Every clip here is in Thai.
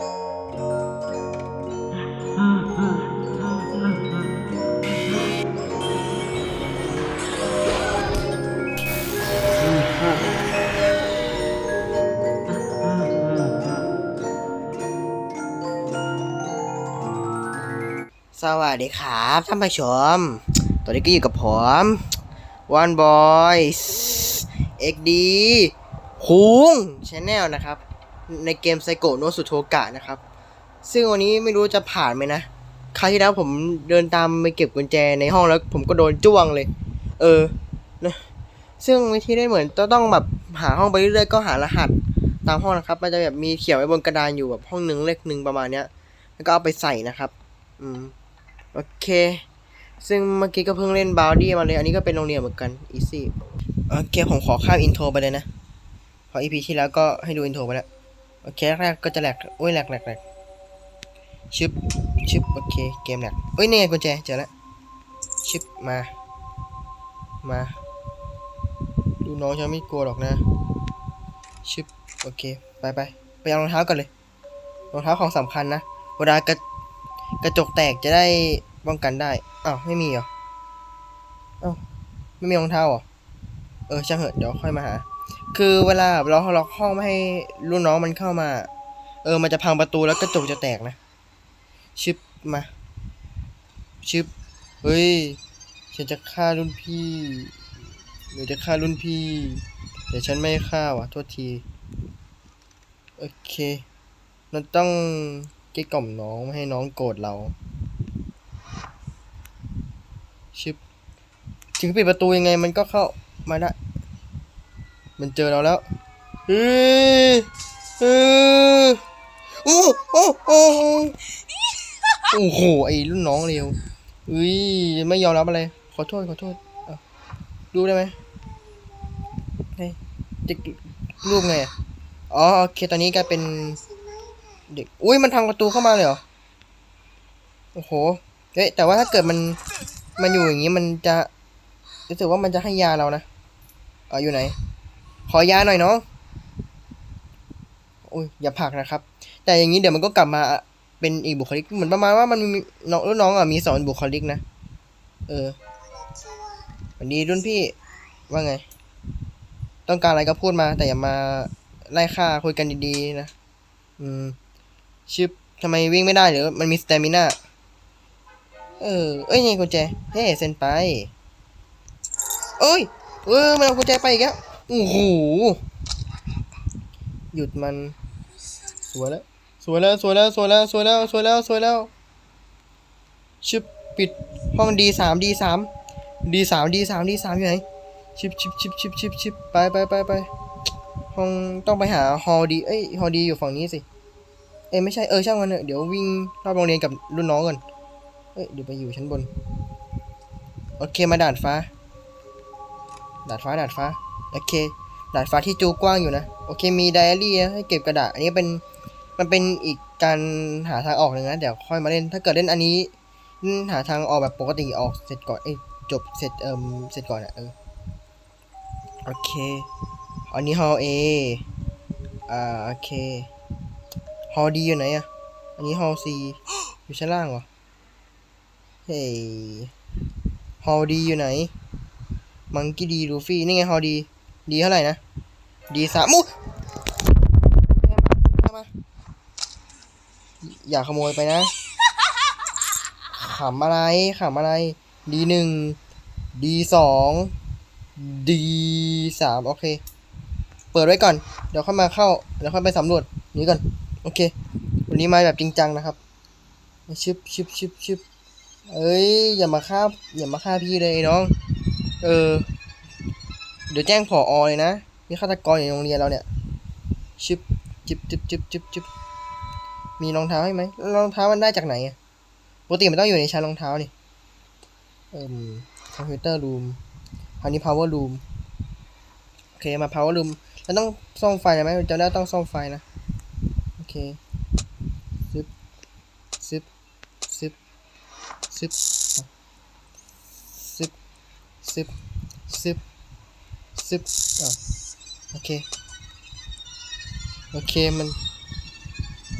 สวัสดีครับท่านผู้ชม ตอนนี้ก็อยู่กับผม One Boy XD คุงชแนลนะครับ ในเกมไซโกโนสุโทกะนะครับ ซึ่งวันนี้ไม่รู้จะผ่านไหมนะคราวที่แล้วผมเดินตามไปเก็บกุญแจในห้องแล้ว ผมก็โดนจ้วงเลย เออนะซึ่งวิธีได้เหมือนต้องต้องแบบหาห้องไปเรื่อยๆก็หารหัสตามห้องนะครับ มันจะแบบมีเขียนไว้บนกระดานอยู่แบบห้องหนึ่งเลขหนึ่งประมาณเนี้ย แล้วก็เอาไปใส่นะครับ อืม โอเค ซึ่งเมื่อกี้ก็เพิ่งเล่นบาวดี้มาเลย อันนี้ก็เป็นโรงเรียนเหมือนกัน อีซี่ โอเค ผมขอข้ามอินโทรไปเลยนะพราะอีพีที่แล้วก็ให้ดูอินโทรไปแล้ว โอเคแรกๆก็จะแหลกโอ้ยแหลกแหลกแหลกชึบชึบโอเคเกมแหลกเอ้ยนี่ไงกุญแจเจอแล้วชึบมา มา ดูน้องฉันไม่กลัวหรอกนะชึบโอเคไปไปไปเอารองเท้าก่อนเลยรองเท้าของสำคัญนะเวลากระกระจกแตกจะได้ป้องกันได้อ้าวไม่มีเหรออ้าวไม่มีรองเท้าเหรอเออช่างเหอะเดี๋ยวค่อยมาหา คือเวลาเราล็อกห้องไม่ให้รุ่นน้องมันเข้ามา เออ มันจะพังประตูแล้วกระจกจะแตกนะ ชึบมา ชึบ เฮ้ย ฉันจะฆ่ารุ่นพี่หรือจะฆ่ารุ่นพี่แต่ฉันไม่ฆ่าว่ะ โทษที โอเค เราต้องเกลี้ยกล่อมน้องไม่ให้น้องโกรธเราชิบถึงปิดประตูยังไงมันก็เข้ามาได้ มันเจอเราแล้วเฮ้ยเฮ้ยโอ้โอ้โอ้โอ้โหไอ้รุ่นน้องเร็วอุ้ยไม่ยอมรับอะไรขอโทษขอโทษดูได้ไหมเฮ้จะรูปไงอ๋อโอเคตอนนี้กลายเป็นเด็กอุ้ยมันพังประตูเข้ามาเลยเหรอโอ้โหเฮ้ยแต่ว่าถ้าเกิดมันมันอยู่อย่างนี้มันจะรู้สึกว่ามันจะให้ยาเรานะเอออยู่ไหน ขอยาหน่อยเนาะโอ้ยอย่าผักนะครับ แต่อย่างนี้เดี๋ยวมันก็กลับมาเป็นอีกบุคลิกเหมือนประมาณว่ามันมีน้องรุ่นน้องอะมีสองบุคลิกนะเออวันดีรุ่นพี่ว่าไง ต้องการอะไรก็พูดมา แต่อย่ามาไล่ฆ่าคุยกันดีๆนะอืมชิปทำไมวิ่งไม่ได้หรือมันมีสเตมิน่าเออ เอ้ยนี่กุญแจ เฮ้เซ็นไปเอ้ย เออมันเอากุญแจไปอีกแล้ว โอ้โหหยุดมัน สวยแล้ว สวยแล้ว สวยแล้ว สวยแล้ว สวยแล้ว สวยแล้ว สวยแล้ว ชิปปิดห้องดีสามดีสามดีสามดีสามดีสามอยู่ไหน ชิปชิปชิปชิปชิปชิปไปไปไปไปห้องต้องไปหาฮอลดี เอ้ยฮอลดีอยู่ฝั่งนี้สิ เอ้ยไม่ใช่ เออช่างมันเถอะเดี๋ยววิ่งรอบโรงเรียนกับรุ่นน้องก่อน เอ้ยเดี๋ยวไปอยู่ชั้นบน โอเคมาดาดฟ้า ดาดฟ้าดาดฟ้าโอเคดาดฟ้าที่จูกว้างอยู่นะโอเคมีไดอารี่ให้เก็บกระดาษอันนี้เป็นมันเป็นอีกการหาทางออกหนึ่งนะเดี๋ยวค่อยมาเล่นถ้าเกิดเล่นอันนี้หาทางออกแบบปกติออกเสร็จก่อนเอ้จบเสร็จเอิมเสร็จก่อนอะเออโอเคอันนี้ฮอลเออ่าโอเคฮอลดีอยู่ไหนอะอันนี้ฮอลซีอยู่ชั้นล่างเหรอเฮ้ยฮอลดีอยู่ไหน มังกี้ดีลูฟี่ นี่ไงฮอดี ดีเท่าไหร่นะ ดีสามมุมาอย่าขโมยไปนะขำอะไรขำอะไร ดีหนึ่ง ดีสอง ดีสามโอเค เปิดไว้ก่อน เดี๋ยวค่อยมาเข้า เดี๋ยวค่อยไปสำรวจนี้ก่อน โอเค วันนี้มาแบบจริงจังนะครับ ชึบชึบชึบชึบเอ้ย อย่ามาฆ่า อย่ามาฆ่าพี่เลยน้อง เออ เดี๋ยวแจ้งผออเลยนะ มีฆาตกรอยู่ในโรงเรียนเราเนี่ยชึบจิบจิบจิบจิบจิบมีรองเท้าให้ไหมรองเท้ามันได้จากไหนอะปกติมันต้องอยู่ในชั้นรองเท้านี่ เอ่มคอมพิวเตอร์รูมคราวนี้ power room โอเค มา power room แล้วต้องซ่อมไฟไหมจำได้ต้องซ่อมไฟนะ โอเคซึบซึบซึบซึบซึบ ซึบซึบซึบอะโอเค โอเคมัน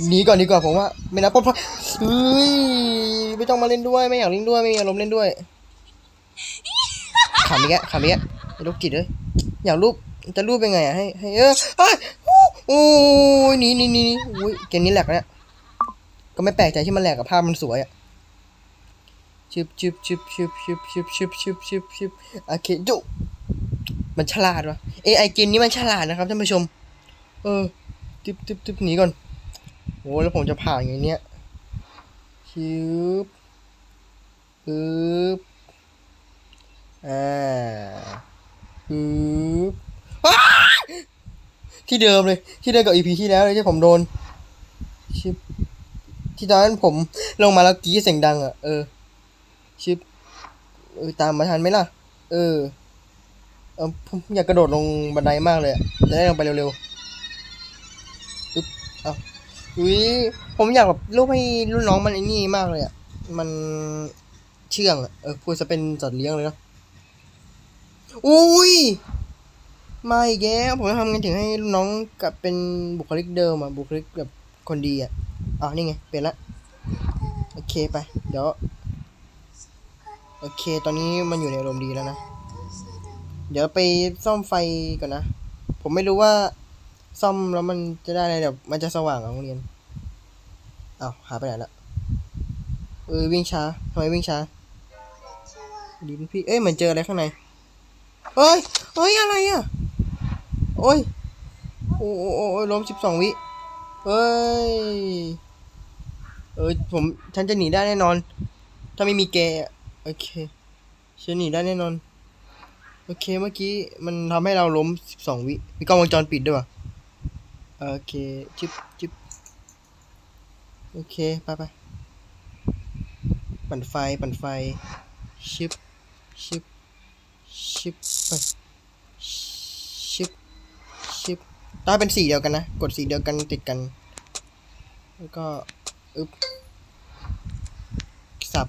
หนีก่อนดีกว่าผมว่า ไม่นะปลอดภัยเฮ้ยไม่ต้องมาเล่นด้วยไม่อยากเล่นด้วยไม่มีอารมเล่นด้วยขำอีกแล้วขำอีกแล้วไอ้ลูกจิตเลยอยากรูปจะรูปยังไงอะให้ให้เออโอ้ยหนีหนีหนีหนีโอ้ยเกมนี้แหลกแล้วก็ไม่แปลกใจที่มันแหลกกับภาพมันสวยอะ ชึบชึบชึบชึบชึบชึบชึบชึบชึบชึบโอเคจุมันฉลาดวะเอไอเกมนี้มันฉลาดนะครับท่านผู้ชม เออตึบตึบตึบหนีก่อนโอ้แล้วผมจะผ่านอย่างเนี้ยชิบปึ๊บอ่าปึ๊บที่เดิมเลย ที่เดิมกับอีพีที่แล้วเลยที่ผมโดนชิบที่ตอนนั้นผมลงมาแล้วกรีดเสียงดังอะ เออ ชิบเออตามมาทันไหมล่ะ เออ เออผมอยากกระโดดลงบันไดมากเลยจะได้ลงไปเร็วๆอุ้ยผมอยากแบบรูปให้รุ่นน้องมันไอ้นี่มากเลยอะ มันเชื่องอะ เออพูดจะเป็นจัดเลี้ยงเลยเนาะอุ้ยมาอีกแล้วผมจะทำไงถึงให้รุ่นน้องกลับเป็นบุคลิกเดิมอะบุคลิกแบบคนดีอะอ้าวนี่ไง เป็นละ โอเคไป เดี๋ยว โอเค ตอนนี้มันอยู่ในอารมณ์ดีแล้วนะ เดี๋ยวไปซ่อมไฟก่อนนะ ผมไม่รู้ว่าซ่อมแล้วมันจะได้อะไรแบบมันจะสว่างขอะโรงเรียนอ้าวหายไปไหนละเออวิ่งช้าทำไมวิ่งช้าดินพี่เอ้ยเหมือนเจออะไรข้างในเอ้ยเอ้ยอะไรอะโอ้ยโอ้โอ้โอ้ล้มสิบสองวิเอ้ยเออผมฉันจะหนีได้แน่นอน ถ้าไม่มีแก โอเคฉันหนีได้แน่นอน โอเคเมื่อกี้มันทำให้เราล้มสิบสองวิ มีกล้องวงจรปิดด้วยวะโอเคจิบจิบโอเค ไปไปปั่นไฟ ปั่นไฟ ชิป ชิป ชิปไปชิป ชิปต้องเป็นสีเดียวกันนะ กดสีเดียวกันติดกัน แล้วก็ อึ๊บสับ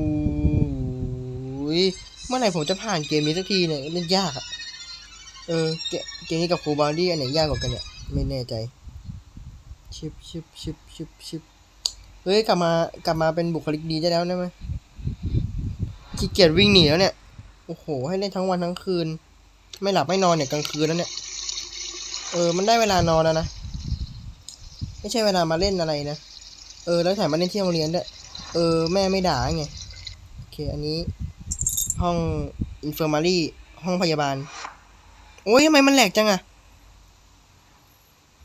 อ้ยเมื่อไหร่ผมจะผ่านเกมนี้สักทีเนี่ยเล่นยากอะเออเกเกมนี้กับครูบาร์ดี้อันไหนยากกว่ากันเนี่ยไม่แน่ใจชิบชิบชิบชิบชิบเฮ้ยกลับมากลับมาเป็นบุคลิกดีได้แล้วได้ไหมขี้เกียจวิ่งหนีแล้วเนี่ยโอ้โห ให้เล่นทั้งวันทั้งคืน ไม่หลับไม่นอนเนี่ยกลางคืนแล้วเนี่ยเออมันได้เวลานอนแล้วนะไม่ใช่เวลามาเล่นอะไรนะเออแล้วแถมมาเล่นที่โรงเรียนด้วยเออแม่ไม่ด่าไงโอเคอันนี้ ห้องอินเฟอร์มารีห้องพยาบาล โอ้ยทำไมมันแหลกจังอะ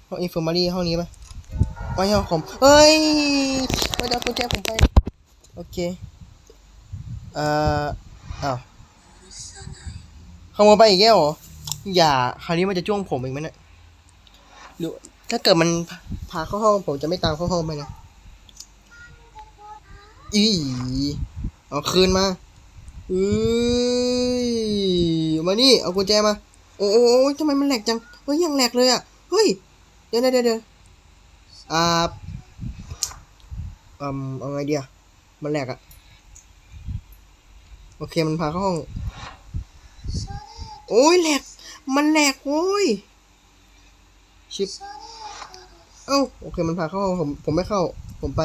ห้องอินฟอร์มารีห้องนี้ปะไม่ห้องผมเฮ้ยไม่ได้กุญแจผมไป โอเค เอ่ออ้าวขโมยไปอีกแล้วเหรอ อย่า คราวนี้มันจะจ้วงผมอีกไหมเนี่ยหรือถ้าเกิดมันพาเข้าห้องผมจะไม่ตามเข้าห้องไปนะอีเอาคืนมา เอ้ยมานี่เอากุญแจมา โอ้โอ้ยทำไมมันแหลกจัง เฮ้ยยังแหลกเลยอะ เฮ้ย เดี๋ยวเดี๋ยวเดี๋ยวอ่าอืมเอาไงดีอะมันแหลกอะ โอเคมันพาเข้าห้อง โอ้ยแหลก มันแหลกโอ้ย ชิป เอ้าโอเคมันพาเข้าห้องผมผมไม่เข้า ผมไป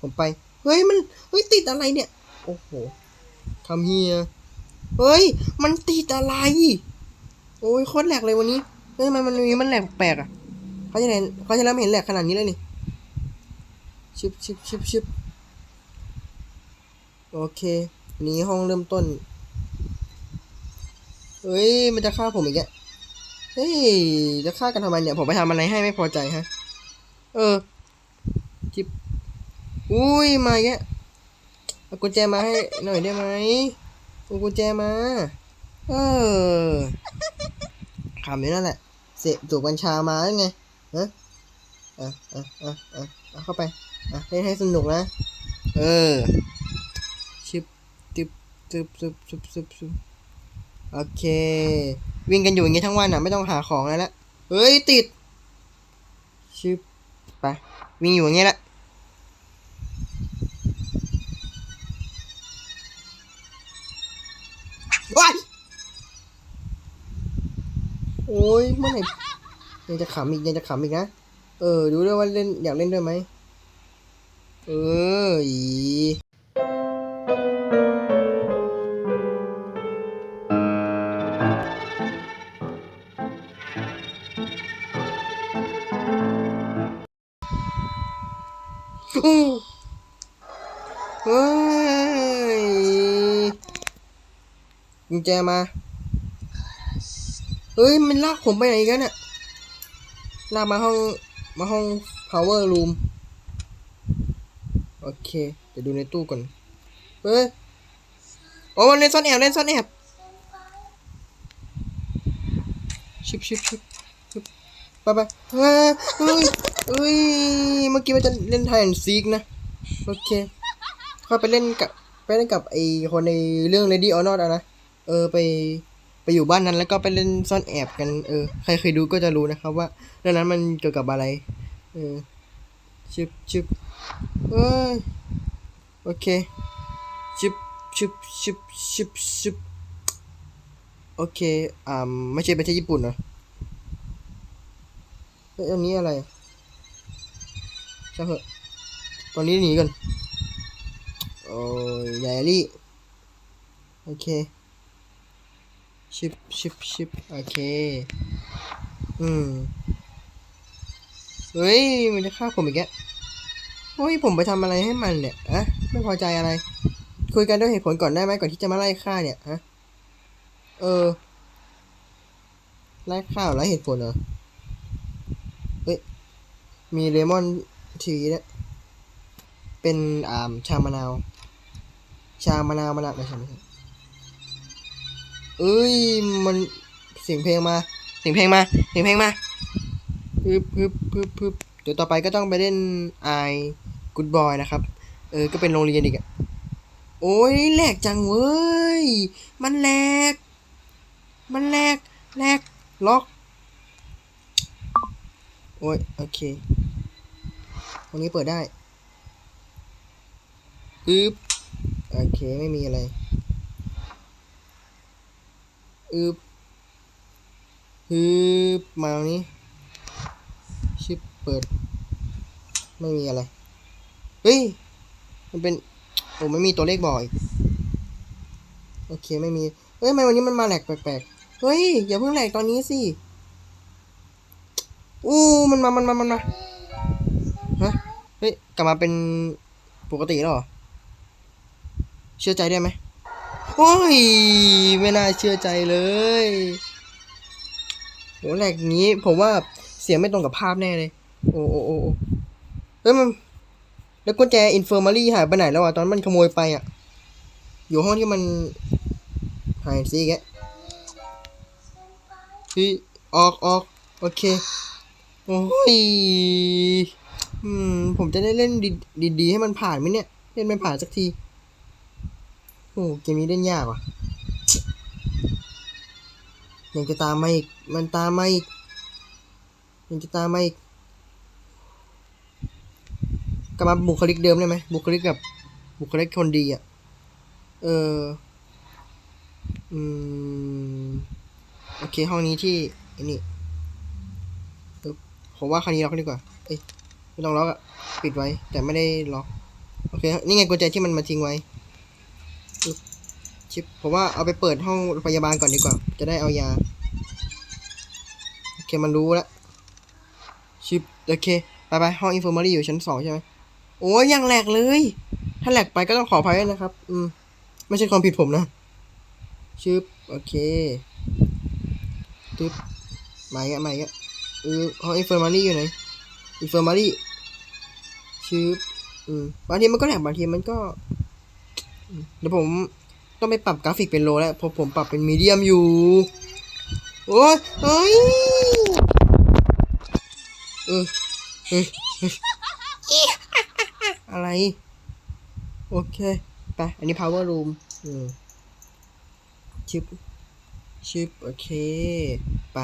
ผมไป เฮ้ยมัน เฮ้ยติดอะไรเนี่ย โอ้โห ทำเฮียเฮ้ย มันติดอะไร โอ้ยโคตรแหลกเลยวันนี้เฮ้ยมันมันมีมันแหลกแปลกอะเขาจะเห็นเขาจะแล้วไม่เห็นแหลกขนาดนี้เลยนี่ชิบชิบชิบชิบโอเคนี้ห้องเริ่มต้น เฮ้ย มันจะฆ่าผมอีกแกเฮ้ย จะฆ่ากันทำไมเนี่ย ผมไปทำอะไรให้ไม่พอใจฮะ เออชิบ อุ้ย มาอีกแก เอากุญแจมาให้หน่อยได้ไหมเอากุญแจมา เออขำอยู่นั่นแหละ เสพสูบกัญชามาแล้วไงฮะอะอะอะอะเอะเข้าไปอะเล่นให้สนุกนะ เออ ชิบตึบตึบตึบตึบตึบตึบโอเค วิ่งกันอยู่อย่างงี้ทั้งวันอะ ไม่ต้องหาของแล้วละเฮ้ย ติด ชิบไป วิ่งอยู่อย่างเงี้ยแหละ ว้ายโอ้ยเมื่อไหร่ยังจะขำอีกยังจะขำอีกนะ เออ ดูด้วยว่าเล่นอยากเล่นด้วยไหม เอออีอู้เฮ้ย กุญแจมา เฮ้ย มันลากผมไปไหนกันน่ะลากมาห้อง มาห้อง power room โอเค เดี๋ยวดูในตู้ก่อน เฮ้ย โอ้มันเล่นซ่อนแอบเล่นซ่อนแอบชิบชิบชิบชิบไปไปเฮ้ยเฮ้ยเฮ้ย เมื่อกี้มันจะเล่นไทยแอนซีกนะ โอเคค่อยไปเล่นกับไปเล่นกับไอคนในเรื่อง Lady or Not อะนะ เออไปไปอยู่บ้านนั้นแล้วก็ไปเล่นซ่อนแอบกัน เออ ใครเคยดูก็จะรู้นะครับ ว่าเรื่องนั้นมันเกี่ยวกับอะไร เออชิบชิบเอ้ยโอเคชิบชิบชิบชิบชิบโอเค อ่าไม่ใช่ประเทศญี่ปุ่นเหรอเฮ้ยอันนี้อะไรช่างเถอะตอนนี้หนีก่อนโอ้ยไดอารี่ โอเค ชิปชิปชิปโอเค อืมเฮ้ย มันจะฆ่าผมอีกแกเฮ้ย ผมไปทำอะไรให้มันเนี่ยอะไม่พอใจอะไร คุยกันด้วยเหตุผลก่อนได้ไหมก่อนที่จะมาไล่ฆ่าเนี่ยฮะเออ ไล่ฆ่าไล่เหตุผลเหรอ เฮ้ย มีเลมอนทีเนี่ยเป็นอ่าชามะนาว ชามะนาวมะนาวไม่ใช่ไม่ใช่ เอ้ย มันเสียงเพลงมา เสียงเพลงมา เสียงเพลงมาพึบพึบพึบพึบเดี๋ยวต่อไปก็ต้องไปเล่นไอกูดบอยนะครับ เออ ก็เป็นโรงเรียนอีกอะโอ้ยแหลกจังเว้ย มันแหลก มันแหลกแหลกล็อก โอ้ย โอเคตรงนี้เปิดได้อึ๊บ โอเค ไม่มีอะไร อึบฮึบมาตรงนี้ ชิปเปิด ไม่มีอะไร เฮ้ย มันเป็น โอ้ไม่มีตัวเลขบอกอีกโอเคไม่มี เฮ้ยทำไมวันนี้มันมาแหลกแปลกๆ เฮ้ย อย่าเพิ่งแหลกตอนนี้สิ อู้มันมา มันมา มันมา ฮะ เฮ้ย กลับมาเป็นปกติแล้วเหรอ เชื่อใจได้ไหม โอ้ย ไม่น่าเชื่อใจเลยโหแหลกงี้ ผมว่าเสียงไม่ตรงกับภาพแน่เลยโอ้โอ้โอ้โอ้เฮ้ยมัน แล้วกุญแจอินเฟอร์มารี่หายไปไหนแล้วอะ ตอนมันขโมยไปอะ อยู่ห้องที่มันหายสิแกพี่ออกออกโอเค โอ้ย อืม ผมจะได้เล่นดีดีให้มันผ่านไหมเนี่ย เล่นไม่ผ่านสักที โอ้เกมนี้เล่นยากว่ะยังจะตามมาอีก มันตามมาอีกยังจะตามมาอีกกลับมาบุคลิกเดิมได้ไหมบุคลิกแบบบุคลิกคนดีอะ เออ อืม โอเค ห้องนี้ที่ไอ้นี่ผมว่าคันนี้ล็อกดีกว่า เอ้ยไม่ต้องล็อกอะปิดไว้ แต่ไม่ได้ล็อก โอเค นี่ไงกุญแจที่มันมาทิ้งไว้ ชิปผมว่าเอาไปเปิดห้องพยาบาลก่อนดีกว่า จะได้เอายา โอเคมันรู้แล้วชิปโอเคไปไปห้องอินโฟมารีอยู่ชั้นสองใช่ไหมโอ้ยยังแหลกเลย ถ้าแหลกไปก็ต้องขออภัยด้วนะครับ อืม ไม่ใช่ความผิดผมนะชิปโอเคตึ๊บมาอีกมาอีกเออห้องอินโฟมารีอยู่ไหนอินโฟมารีชิปอืมบางทีมันก็แหลกบางทีมันก็เดี๋ยวผม ต้องไปปรับกราฟิกเป็นโลแล้วเพราะผมปรับเป็นมีเดียมอยู่ โอ้ยเฮ้ยเออเฮ้ยเออะไร โอเค ไป อันนี้ power room อืมชิปชิปโอเค ไป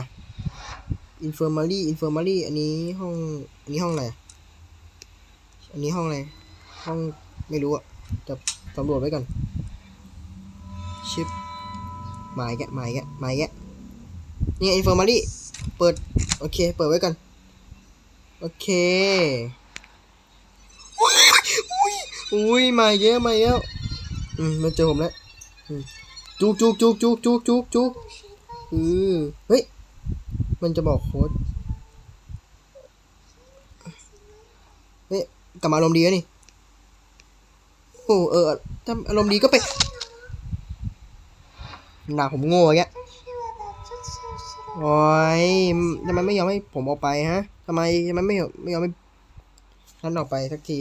infirmary infirmary อันนี้ห้อง อันนี้ห้องอะไร อันนี้ห้องอะไร ห้องไม่รู้อะแต่สำรวจไว้ก่อน ชิปหมายแกหมายแกหมายแกนี่ infirmary เปิด โอเค เปิดไว้ก่อน โอเคอุ้ยอุ้ยมาเยอะมาเยอะอืมมันเจอผมแล้วจุกจุกจุกจุกจุกจุกจุกเออเฮ้ย มันจะบอกโค้ดเฮ้ยกลับมาอารมณ์ดีแล้วนี่ โอ้เออถ้าอารมณ์ดีก็ไป หนาผมโง่แกะโอ้ยทำไมไม่ยอมให้ผมออกไปฮะทำไมทำไมไม่ยอมไม่ยอมให้ท่านออกไปสักที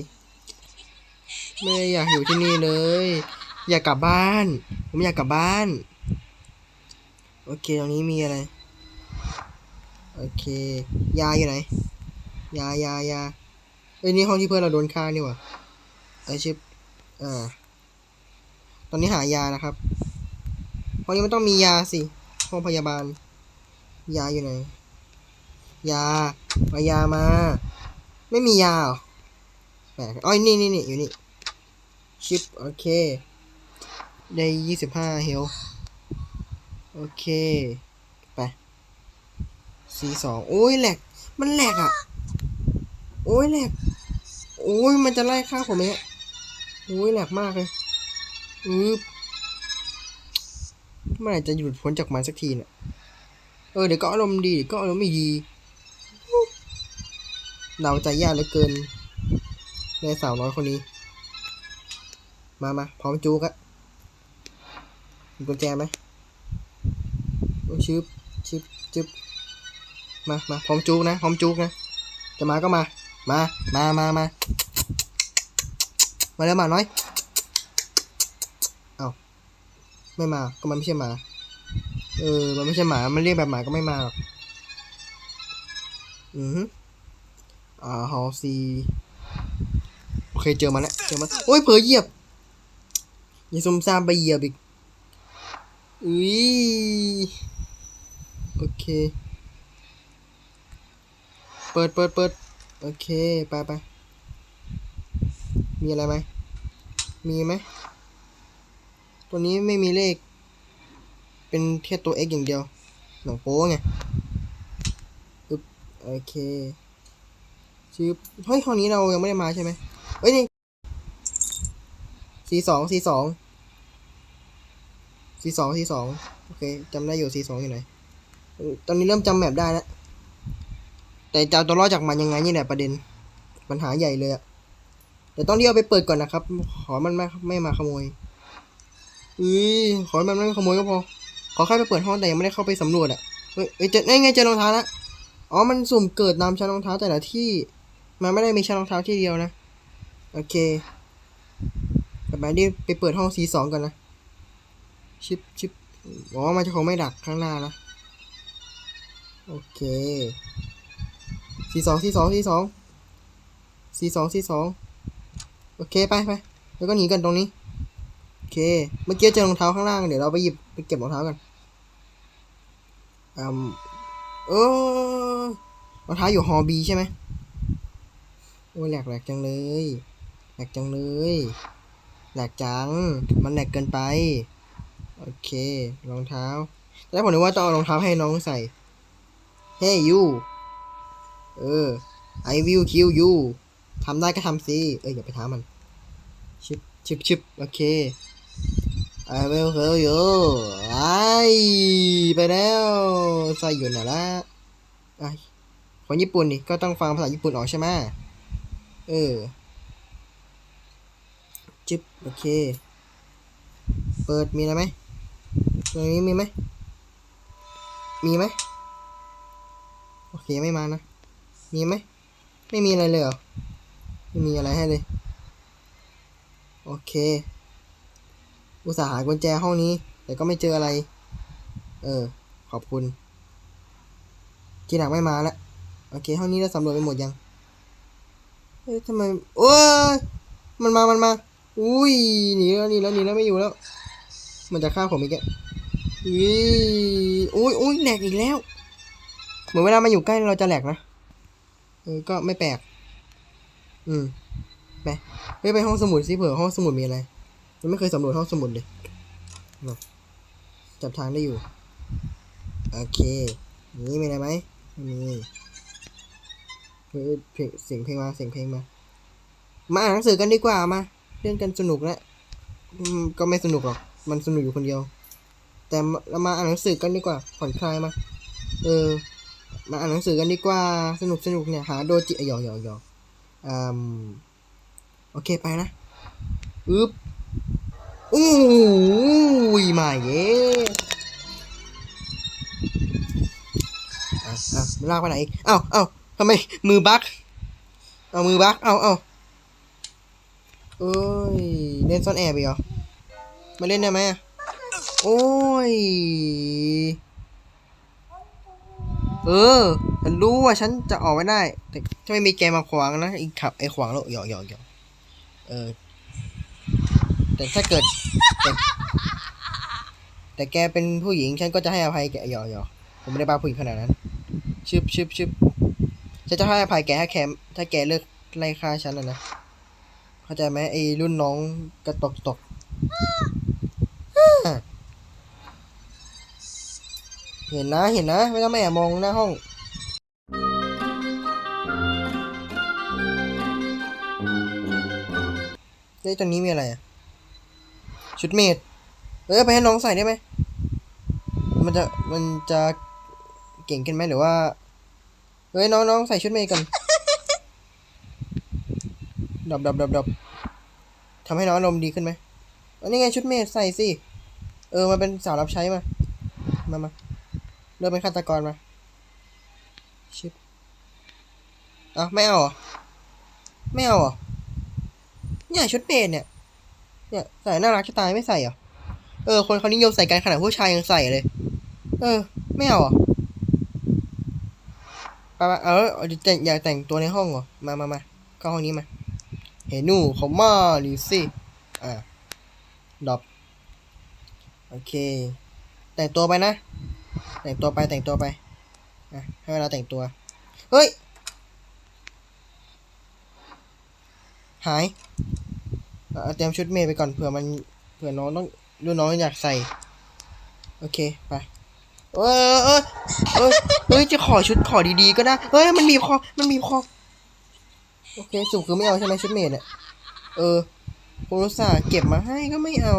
ไม่อยากอยู่ที่นี่เลย อยากกลับบ้าน ผมอยากกลับบ้าน โอเคตรงนี้มีอะไร โอเค ยาอยู่ไหน ยายายาเอ้ยนี่ห้องที่เพื่อนเราโดนฆ่านี่หว่าไอชิปอ่า ตอนนี้หายานะครับ ห้องนี้มันต้องมียาสิห้องพยาบาล ยาอยู่ไหน ยาเอายามา ไม่มียาหรอแปลกอ้อยนี่นี่นี่อยู่นี่ ชิป โอเค ได้ยี่สิบห้าเฮลโอเค ไป C สองโอ้ยแหลก มันแหลกอะ โอ้ยแหลก โอ้ยมันจะไล่ฆ่าผมเองโอ้ยแหลกมากเลยอือ เมื่อไหร่จะหยุดพ้นจากมันสักทีเนี่ยเออเดี๋ยวก็อารมณ์ดีเดี๋ยวก็อารมณ์ไม่ดี เราใจยากเหลือเกินในสาวน้อยคนนี้ มามาพร้อมจูกอะมีกุญแจไหมชึบชึบชึบมามาพร้อมจูกนะพร้อมจูกนะ จะมาก็มา มา มามามามาแล้วมาน้อย เอา ไม่มา ก็มันไม่ใช่หมา เออ มันไม่ใช่หมา มันเรียกแบบหมาก็ไม่มาหรอก อืออ่าฮอซีโอเคเจอมาแล้วเจอมาโอ้ยเผลอเหยียบย่าซุ่มซ่ามไปเหยียบอีกอุ้ยโอเค เปิดเปิดเปิดโอเค ไปไปมีอะไรไหมมีไหม ตัวนี้ไม่มีเลข เป็นแค่ตัว x อย่างเดียว หนังโป้ไงปึ๊บโอเคชื่อเฮ้ยห้องนี้เรายังไม่ได้มาใช่ไหมเอ้ยนี่สี่สองสี่สองสี่สองสี่สองโอเคจำได้อยู่สี่สองอยู่ไหนตอนนี้เริ่มจำแมปได้แล้วแต่จะเอาตัวรอดจากมันยังไงนี่แหละประเด็นปัญหาใหญ่เลยอะแต่ต้องเรียกไปเปิดก่อนนะครับ ขอมันไม่ไม่มาขโมย อุ้ยขอให้มันไม่ขโมยก็พอ ขอแค่ไปเปิดห้องแต่ยังไม่ได้เข้าไปสำรวจอะเฮ้ยเจอนี่ไงเจอรองเท้าละอ๋อมันสุ่มเกิดตามชั้นรองเท้าแต่ละที่ มันไม่ได้มีชั้นรองเท้าที่เดียวนะ โอเคกลับไปดิไปเปิดห้อง C สองก่อนนะ ชิปชิปอ๋อมันจะคงไม่ดักข้างหน้านะ โอเค C สอง C สอง C สอง C สอง C สองโอเค ไปไปแล้วก็หนีกันตรงนี้ อเค เมื่อกี้เจอรองเท้าข้างล่าง เดี๋ยวเราไปหยิบไปเก็บรองเท้ากันอืมเออรองเท้าอยู่ฮอบีใช่ไหมโอ้ยแหลกแหลกจังเลย แหลกจังเลย แหลกจัง มันแหลกเกินไป โอเค รองเท้า แล้วผมนึกว่าต้องเอารองเท้าให้น้องใส่ เฮ้ยยู เออ I will kill you ทำได้ก็ทำสิ เอ้ยอย่าไปท้ามัน ชิบชิบชิบโอเค I will kill you ไอ้ไปแล้วใส่อยู่ไหนละไอยคนญี่ปุ่นนี่ก็ต้องฟังภาษาญี่ปุ่นออกใช่ไหมเออจิบโอเค เปิดมีอะไรไหมตรงนี้มีไหมมีไหมโอเคไม่มานะมีไหมไม่มีอะไรเลยเหรอไม่มีอะไรให้เลย โอเค อุตส่าห์หากุญแจห้องนี้ แต่ก็ไม่เจออะไร เออ ขอบคุณที่หนักไม่มาแล้วโอเค ห้องนี้เราสำรวจไปหมดยัง เอ๊ะทำไมโอ้ยมันมา มันมา อุ้ย หนีแล้วหนีแล้วหนีแล้วไม่อยู่แล้ว มันจะฆ่าผมอีกแกอุ้ยอุ้ยอุ้ยแหลกอีกแล้ว เหมือนเวลามาอยู่ใกล้เราจะแหลกนะ เออ ก็ไม่แปลก อืม ไป ไปไปห้องสมุดสิเผื่อห้องสมุดมีอะไร ยังไม่เคยสำรวจห้องสมุดเลยจับทางได้อยู่ โอเค นี่มีอะไรไหมมีเพลงเสียงเพลงมาเสียงเพลงมา มาอ่านหนังสือกันดีกว่ามาเล่นกันสนุกแล้วก็ไม่สนุกหรอก มันสนุกอยู่คนเดียว แต่เรามาอ่านหนังสือกันดีกว่า ผ่อนคลายมา เออ มาอ่านหนังสือกันดีกว่า สนุกสนุกเนี่ย หาโดจิหยอกหยอกหยอกอืมโอเคไปนะ อึ๊บ อู้ยมาเย่ลากไปไหนเอ้าเอ้าทำไม มือบั๊กเอามือบั๊กเอาเอาเอ้ย เล่นซ่อนแอบอีกเหรอ มาเล่นได้ไหมโอ้ย เออ ฉันรู้ว่าฉันจะออกไม่ได้ แต่ถ้าไม่มีแกมาขวางนะอีกขับไอ้ขวางแล้วหยอกหยอกหยอกเออ แต่ถ้าเกิดแต่แต่แกเป็นผู้หญิงฉันก็จะให้อภัยแกหยอหยอผมไม่ได้บ้าผู้หญิงขนาดนั้นชึบชึบชึบฉันจะให้อภัยแกถ้าแกถ้าแกเลิกไล่ฆ่าฉันนะนะเข้าใจไหมไอ้รุ่นน้องกระตกตกเห็นนะเห็นนะไม่ต้องแม่มองหน้าห้องเฮ้ยตรงนี้มีอะไรอะ ชุดเมดเออไปให้น้องใส่ได้ไหมมันจะมันจะเก่งขึ้นไหมหรือว่าเฮ้ยน้องน้องใส่ชุดเมดกันดับดับดับดับทำให้น้องอารมณ์ดีขึ้นไหมอันนี้ไงชุดเมดใส่สิเออมาเป็นสาวรับใช้มามามาเริ่มเป็นฆาตกรมาชิบอะไม่เอาเหรอไม่เอาเหรอเนี่ยชุดเมดเนี่ย เนี่ยใส่น่ารักจะตายไม่ใส่เหรอ เออ คนเขานิยมใส่กันขนาดผู้ชายยังใส่เลย เออ ไม่เอาเหรอไปไปเออแต่อยากแต่งตัวในห้องเหรอ มามามาเข้าห้องนี้มา เห็นหนูเขามาดิสิอ่าดรอปโอเค แต่งตัวไปนะ แต่งตัวไปแต่งตัวไปอะให้เวลาแต่งตัว เฮ้ย หาย เอาเตรียมชุดเมย์ไปก่อนเผื่อมันเผื่อน้องต้องรุ่นน้องอยากใส่ โอเคไปเออเออเออเฮ้ยจะขอชุดขอดีๆก็ได้เฮ้ยมันมีคอมันมีคอโอเคสุดคือไม่เอาใช่ไหมชุดเมย์เนี่ยเออผมอุตส่าเก็บมาให้ก็ไม่เอา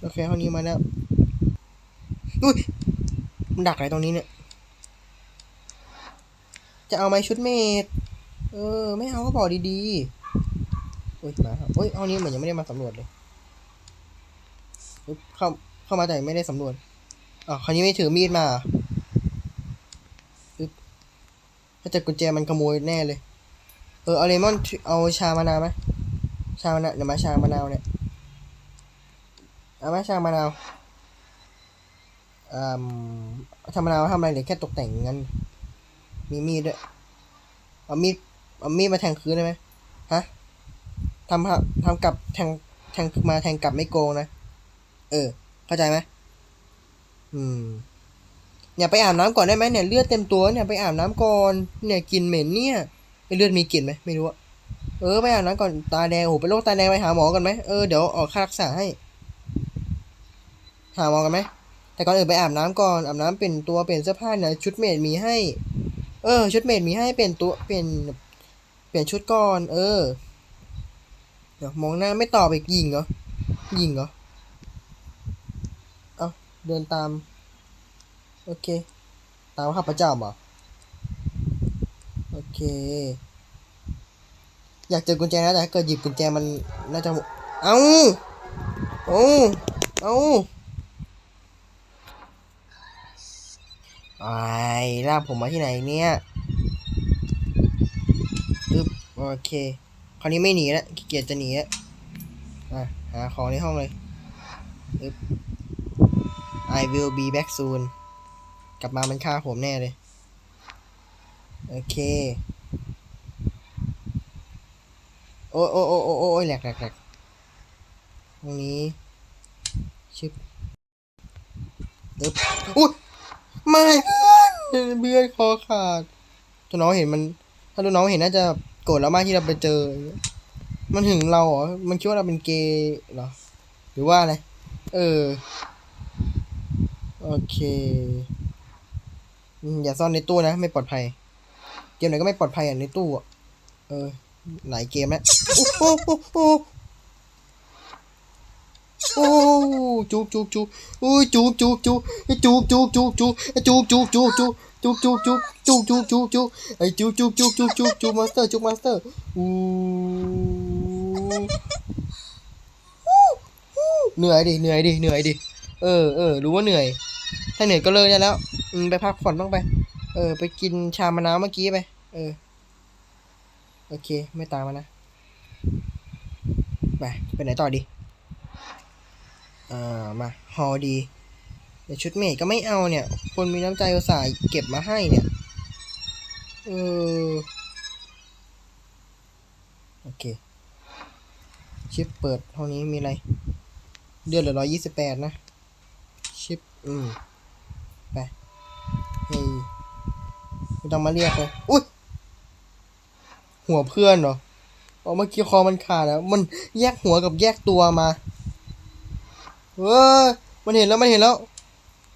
โอเคเท่านี้มาแล้วอุ้ยมันดักอะไรตรงนี้เนี่ย จะเอาไหมชุดเมดเออ ไม่เอาก็บอกดีๆอุ้ยมาครับอุ้ยเอานี้เหมือนยังไม่ได้มาสำรวจเลยเข้าเข้ามาแต่ไม่ได้สำรวจอ๋อคราวนี้ไม่ถือมีดมาอึ๊บถ้าจะกุญแจมันขโมยแน่เลย เออเอาเลมอนเอาชามะนาวไหมชามะนาวเดี๋ยวมาชามะนาวเนี่ยเอาไหมชามะนาวอืมชามะนาวทำอะไรหรือแค่ตกแต่งงั้น มีมีดด้วยเอามีดเอามีดมาแทงคืนได้ไหมฮะทำฮะทำกลับแทงแทงมาแทงกลับไม่โกงนะ เออ เข้าใจไหมอืมอย่าไปอาบน้ำก่อนได้ไหมเนี่ยเลือดเต็มตัวเนี่ยไปอาบน้ำก่อนเนี่ยกลิ่นเหม็นเนี่ยเลือดมีกลิ่นไหมไม่รู้อะเออไปอาบน้ำก่อนตาแดงโอ้โหเป็นโรคตาแดงไปหาหมอกันไหมเออเดี๋ยวออกค่ารักษาให้ หาหมอกันไหมแต่ก่อนอื่นไปอาบน้ำก่อนอาบน้ำเปลี่ยนตัวเปลี่ยนเสื้อผ้าเนี่ยชุดเมดมีให้ เออ ชุดเมดมีให้เปลี่ยนตัวเปลี่ยนเปลี่ยนชุดก่อน เออเดี๋ยวมองหน้าไม่ตอบอีกยิงเหรอยิงเหรอเอาเดินตาม โอเค ตามข้าพเจ้ามาโอเค อยากเจอกุญแจนะแต่ถ้าเกิดหยิบกุญแจมันน่าจะ เอาเอาเอา ไอ้ลากผมมาที่ไหนเนี่ยอึ๊บโอเค คราวนี้ไม่หนีแล้วขี้เกียจจะหนีแล้วอะหาของในห้องเลยอึ๊บ I will be back soon กลับมามันฆ่าผมแน่เลย โอเค โอ้โอ้โอ้โอ้โอ้ยแหลกแหลกแหลกตรงนี้ชึบอึ๊บอุ้ย ไม่เพื่อนเพื่อนคอขาดถ้าน้องเห็นมัน ถ้าน้องเห็นน่าจะโกรธแล้วมากที่เราไปเจอ มันถึงเราเหรอ มันคิดว่าเราเป็นเกย์เหรอ หรือว่าอะไร เออ โอเคอืมอย่าซ่อนในตู้นะ ไม่ปลอดภัย เกมไหนก็ไม่ปลอดภัยอะในตู้อะ เออ หลายเกมแล้ว โอ้โอ้โอ้โอ้จุกจุกจุกอุ้ยจุกจุกจุกจุกจุกจุกจุกจุกจุกจุกจุกจุกจุกจุกจุกจุกจุกจุกไอจุกจุกจุกจุกจุกจุกมาสเตอร์จุกมาสเตอร์อู้เหนื่อยดิเหนื่อยดิเหนื่อยดิเออเออรู้ว่าเหนื่อย ถ้าเหนื่อยก็เลิกได้แล้วไปพักผ่อนบ้างไป เออ ไปกินชามะนาวเมื่อกี้ไป เออ โอเค ไม่ตามมานะ ไป ไปไหนต่อดี อ่ามาฮอดีเดี๋ยวชุดเมดก็ไม่เอาเนี่ย คนมีน้ำใจอุตส่าห์เก็บมาให้เนี่ยเออโอเค ชิปเปิดเท่านี้มีอะไร เดือนลือร้อยยี่สิบแปดนะ ชิป อืมไปเฮ้ยไม่ต้องมาเรียกเลย อุ้ย หัวเพื่อนเหรออ๋อเมื่อกี้คอมันขาดแล้ว มันแยกหัวกับแยกตัวมา เออมันเห็นแล้วมันเห็นแล้ว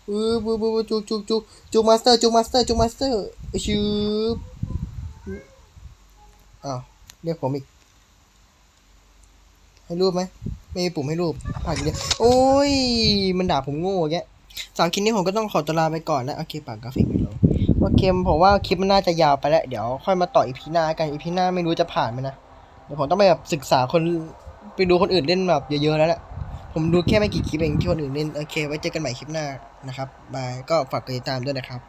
เออบูบูบูจุกจุกจุกจุกมาสเตอร์จุกมาสเตอร์จุกมาสเตอร์ชืบอ้าวเรียกผมอีก ให้รูปไหมไม่มีปุ่มให้รูปปากอย่างเดียวโอ้ย มันด่าผมโง่แกสำหรับคลิปนี้ผมก็ต้องขอตัวลาไปก่อนนะโอเคปากกราฟิกไม่ลงโอเคผมว่าคลิปมันน่าจะยาวไปแล้ว เดี๋ยวค่อยมาต่ออีพีหน้ากันอีพีหน้าไม่รู้จะผ่านไหมนะเดี๋ยวผมต้องไปแบบศึกษาคนไปดูคนอื่นเล่นแบบเยอะๆแล้วแหละ ผมดูแค่ไม่กี่คลิปเองที่คนอื่นเล่นโอเค ไว้เจอกันใหม่คลิปหน้านะครับบายก็ฝากกดติดตามด้วยนะครับ